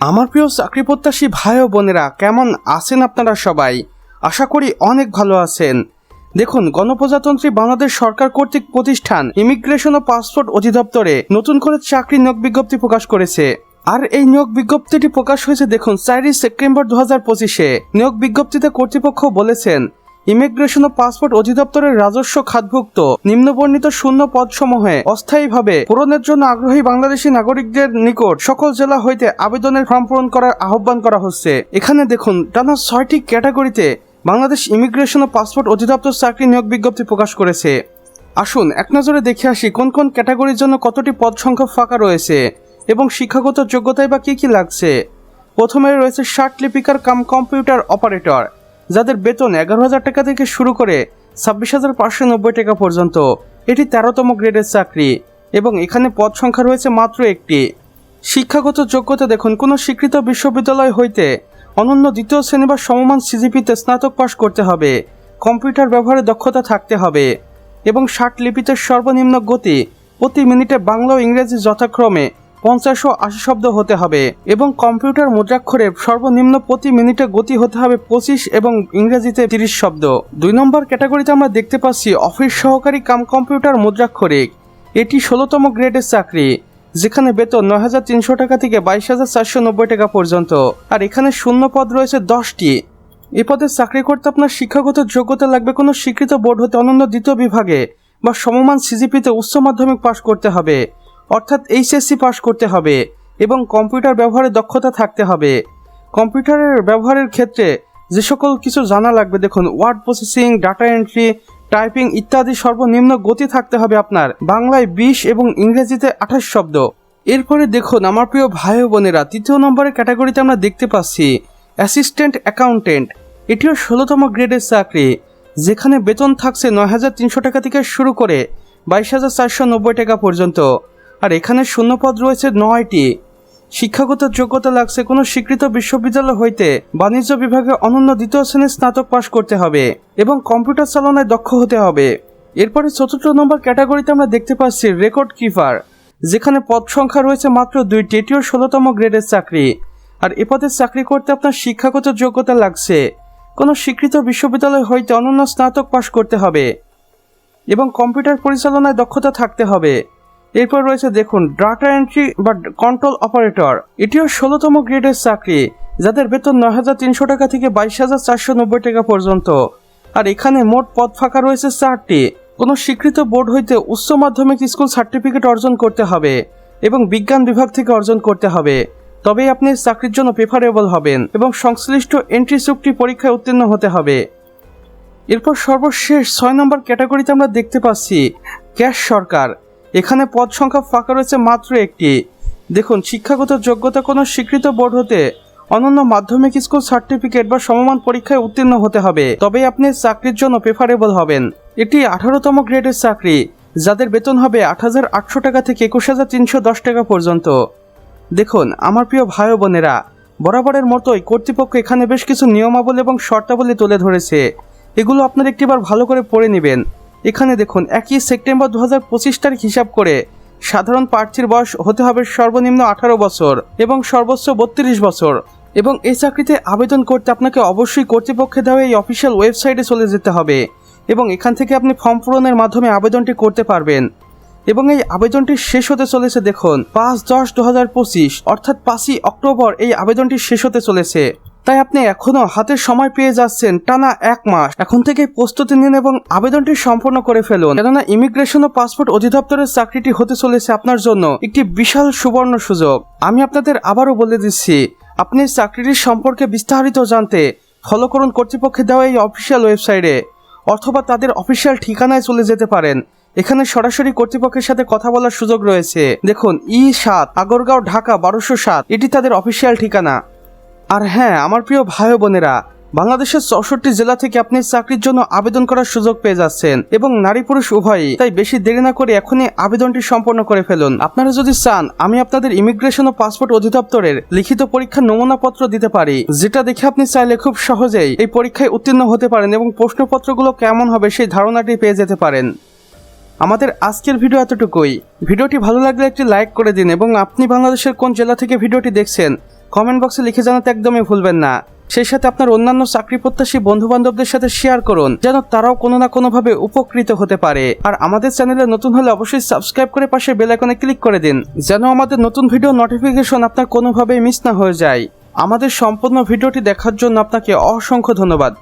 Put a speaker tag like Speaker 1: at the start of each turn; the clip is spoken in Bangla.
Speaker 1: আমার প্রিয় চাকরি প্রত্যাশী ভাই ও বোনেরা, কেমন আছেন আপনারা সবাই? আশা করি অনেক ভালো আছেন। দেখুন, গণপ্রজাতন্ত্রী বাংলাদেশ সরকার কর্তৃক প্রতিষ্ঠান ইমিগ্রেশন ও পাসপোর্ট অধিদপ্তরে নতুন করে চাকরি নিয়োগ বিজ্ঞপ্তি প্রকাশ করেছে। আর এই নিয়োগ বিজ্ঞপ্তিটি প্রকাশ হয়েছে, দেখুন, চারই সেপ্টেম্বর দু হাজার পঁচিশে। নিয়োগ বিজ্ঞপ্তিতে কর্তৃপক্ষ বলেছেন ইমিগ্রেশন ও পাসপোর্ট অধিদপ্তরের রাজস্ব খাতভুক্ত। নিম্নবর্ণিত শূন্য পদসমূহে অস্থায়ীভাবে পূরণের জন্য আগ্রহী বাংলাদেশি নাগরিকদের নিকট সকল জেলা হইতে আবেদনের ফর্ম পূরণ করার আহ্বান করা হচ্ছে। এখানে দেখুন, টানা ছয়টি ক্যাটাগরিতে বাংলাদেশ ইমিগ্রেশন ও পাসপোর্ট অধিদপ্তর চাকরি নিয়োগ বিজ্ঞপ্তি প্রকাশ করেছে। আসুন, এক নজরে দেখে আসি কোন কোন ক্যাটাগরির জন্য কতটি পদ সংখ্যা ফাঁকা রয়েছে এবং শিক্ষাগত যোগ্যতায় বা কী কী লাগছে। প্রথমে রয়েছে শার্ট লিপিকার কাম কম্পিউটার অপারেটর। যাদের বেতন এগারো হাজার টাকা থেকে শুরু করে ছাব্বিশ হাজার পাঁচশো নব্বই টাকা পর্যন্ত। এটি তেরোতম গ্রেডের চাকরি এবং এখানে পদ সংখ্যা রয়েছে মাত্র একটি। শিক্ষাগত যোগ্যতা দেখুন, কোনো স্বীকৃত বিশ্ববিদ্যালয় হইতে অনন্য দ্বিতীয় শ্রেণি বা সমমান সিজিপিতে স্নাতক পাশ করতে হবে। কম্পিউটার ব্যবহারে দক্ষতা থাকতে হবে এবং ষাট লিপিতে সর্বনিম্ন গতি। প্রতি মিনিটে বাংলা ও ইংরেজি যথাক্রমে পঞ্চাশ ও আশি শব্দ হতে হবে এবং কম্পিউটার মুদ্রাক্ষরে সর্বনিম্ন প্রতি মিনিটে গতি হতে হবে পঁচিশ এবং ইংরেজিতে তিরিশ শব্দ। দুই নম্বর ক্যাটাগরিতে আমরা দেখতে পাচ্ছি অফিস সহকারী কাম কম্পিউটার মুদ্রাক্ষরিক এটি ষোলোতম গ্রেডের চাকরি, যেখানে বেতন নয় হাজার তিনশো টাকা থেকে বাইশ হাজার চারশো নব্বই টাকা পর্যন্ত। আর এখানে শূন্য পদ রয়েছে দশটি। এ পদে চাকরি করতে আপনার শিক্ষাগত যোগ্যতা লাগবে কোনো স্বীকৃত বোর্ড হতে অনন্য দ্বিতীয় বিভাগে বা সমমান সিজিপিতে উচ্চ মাধ্যমিক পাশ করতে হবে। অর্থাৎ এইচএসসি পাশ করতে হবে এবং কম্পিউটার ব্যবহারে দক্ষতা থাকতে হবে। কম্পিউটারের ব্যবহারের ক্ষেত্রে যে সকল কিছু জানা লাগবে, দেখুন word processing data entry typing ইত্যাদি সর্বনিম্ন গতি থাকতে হবে আপনার। বাংলায় বিশ এবং ইংরেজিতে আঠাশ শব্দ। এরপরে দেখুন, আমার প্রিয় ভাই বোনেরা, তৃতীয় নম্বরের ক্যাটাগরিতে আমরা দেখতে পাচ্ছি অ্যাসিস্ট্যান্ট অ্যাকাউন্টেন্ট এটিও ষোলোতম গ্রেডের চাকরি, যেখানে বেতন থাকছে নয় হাজার তিনশো টাকা থেকে শুরু করে বাইশ হাজার চারশো নব্বই টাকা পর্যন্ত। আর এখানে শূন্যপদ রয়েছে নয়টি। শিক্ষাগত যোগ্যতা লাগছে কোনো স্বীকৃত বিশ্ববিদ্যালয় হইতে বাণিজ্য বিভাগে অনন্য দ্বিতীয় শ্রেণির স্নাতক পাশ করতে হবে এবং কম্পিউটার চালনায় দক্ষ হতে হবে। এরপরে চতুর্থ নম্বর ক্যাটাগরিতে আমরা দেখতে পাচ্ছি রেকর্ড কিপার, যেখানে পদ সংখ্যা রয়েছে মাত্র দুইটি, এটিও ষোলোতম গ্রেডের চাকরি। আর এ পদে চাকরি করতে আপনার শিক্ষাগত যোগ্যতা লাগছে। কোনো স্বীকৃত বিশ্ববিদ্যালয় হইতে অনন্য স্নাতক পাশ করতে হবে এবং কম্পিউটার পরিচালনায় দক্ষতা থাকতে হবে। এরপর রয়েছে দেখুন ডাটা এন্ট্রি বা কন্ট্রোল অপারেটর এটিও ষোলোতম গ্রেডের চাকরি, যাদের বেতন নয় হাজার তিনশো টাকা থেকে বাইশ হাজার চারশো নব্বই টাকা পর্যন্ত। আর এখানে মোট পদ ফাঁকা রয়েছে চারটি। কোনো স্বীকৃত বোর্ড হইতে উচ্চ মাধ্যমিক স্কুল সার্টিফিকেট অর্জন করতে হবে এবং বিজ্ঞান বিভাগ থেকে অর্জন করতে হবে। তবেই আপনি চাকরির জন্য প্রেফারেবল হবেন এবং সংশ্লিষ্ট এন্ট্রি চুক্তি পরীক্ষায় উত্তীর্ণ হতে হবে। এরপর সর্বশেষ ছয় নম্বর ক্যাটাগরিতে আমরা দেখতে পাচ্ছি ক্যাশ সরকার এখানে পদ সংখ্যা ফাঁকা রয়েছে মাত্র একটি। দেখুন, শিক্ষাগত যোগ্যতা কোনো স্বীকৃত বোর্ড হতে অনন্য মাধ্যমিক স্কুল সার্টিফিকেট বা সমমান পরীক্ষায় উত্তীর্ণ হতে হবে। তবেই আপনি চাকরির জন্য প্রেফারেবল হবেন। এটি আঠারোতম গ্রেডের চাকরি, যাদের বেতন হবে আট হাজার আটশো টাকা থেকে একুশ হাজার তিনশো দশ টাকা পর্যন্ত। দেখুন, আমার প্রিয় ভাই বোনেরা, বরাবরের মতোই কর্তৃপক্ষ এখানে বেশ কিছু নিয়মাবলী এবং শর্তাবলী তুলে ধরেছে। এগুলো আপনার একটিবার ভালো করে পড়ে নেবেন। এখানে দেখুন, একই সেপ্টেম্বর দু হাজার পঁচিশ তারিখ হিসাব করে সাধারণ প্রার্থীর বয়স হতে হবে সর্বনিম্ন আঠারো বছর এবং সর্বোচ্চ বত্রিশ বছর। এবং এই চাকরিতে আবেদন করতে আপনাকে অবশ্যই কর্তৃপক্ষে দেওয়া এই অফিসিয়াল ওয়েবসাইটে চলে যেতে হবে এবং এখান থেকে আপনি ফর্ম পূরণের মাধ্যমে আবেদনটি করতে পারবেন। এবং এই আবেদনটি শেষ হতে চলেছে দেখুন, পাঁচ দশ দু হাজার পঁচিশ, অর্থাৎ পাঁচই অক্টোবর এই আবেদনটি শেষ হতে চলেছে। তাই আপনি এখনও হাতে সময় পেয়ে যাচ্ছেন টানা এক মাস। এখন থেকে প্রস্তুতি নিন এবং আবেদনটি সম্পন্ন করে ফেলুন। কেননা ইমিগ্রেশন ও পাসপোর্ট অধিদপ্তরের চাকরিটি হতে চলেছে আপনার জন্য একটি বিশাল সুবর্ণ সুযোগ। আমি আপনাদের আবারও বলে দিচ্ছি, আপনি চাকরিটির সম্পর্কে বিস্তারিত জানতে ফলো করুন কর্তৃপক্ষে দেওয়া এই অফিসিয়াল ওয়েবসাইটে অথবা তাদের অফিসিয়াল ঠিকানায় চলে যেতে পারেন। এখানে সরাসরি কর্তৃপক্ষের সাথে কথা বলার সুযোগ রয়েছে। দেখুন, ই সাত, আগরগাঁও, ঢাকা, বারোশো সাত, এটি তাদের অফিসিয়াল ঠিকানা। আর হ্যাঁ আমার প্রিয় ভাই বোনেরা, বাংলাদেশের চৌষট্টি জেলা থেকে আপনি চাকরির জন্য আবেদন করার সুযোগ পেয়ে যাচ্ছেন এবং নারী পুরুষ উভয়ই, তাই বেশি দেরি না করে এখনই আবেদনটি সম্পন্ন করে ফেলুন। আপনারা যদি চান, আমি আপনাদের ইমিগ্রেশন ও পাসপোর্ট অধিদপ্তরের লিখিত পরীক্ষার নমুনাপত্র দিতে পারি, যেটা দেখে আপনি চাইলে খুব সহজেই এই পরীক্ষায় উত্তীর্ণ হতে পারেন এবং প্রশ্নপত্রগুলো কেমন হবে সেই ধারণাটি পেয়ে যেতে পারেন। আমাদের আজকের ভিডিও এতটুকুই। ভিডিওটি ভালো লাগলে একটি লাইক করে দিন এবং আপনি বাংলাদেশের কোন জেলা থেকে ভিডিওটি দেখছেন কমেন্ট বক্সে লিখে জানাতে একদমই ভুলবেন না। সেই সাথে আপনার অন্যান্য চাকরি প্রত্যাশী বন্ধু বান্ধবদের সাথে শেয়ার করুন, যেন তারাও কোনো না কোনোভাবে উপকৃত হতে পারে। আর আমাদের চ্যানেলে নতুন হলে অবশ্যই সাবস্ক্রাইব করে পাশে বেল আইকনে ক্লিক করে দিন, যেন আমাদের নতুন ভিডিও নোটিফিকেশন আপনার কোনোভাবেই মিস না হয়ে যায়। আমাদের সম্পূর্ণ ভিডিওটি দেখার জন্য আপনাকে অসংখ্য ধন্যবাদ।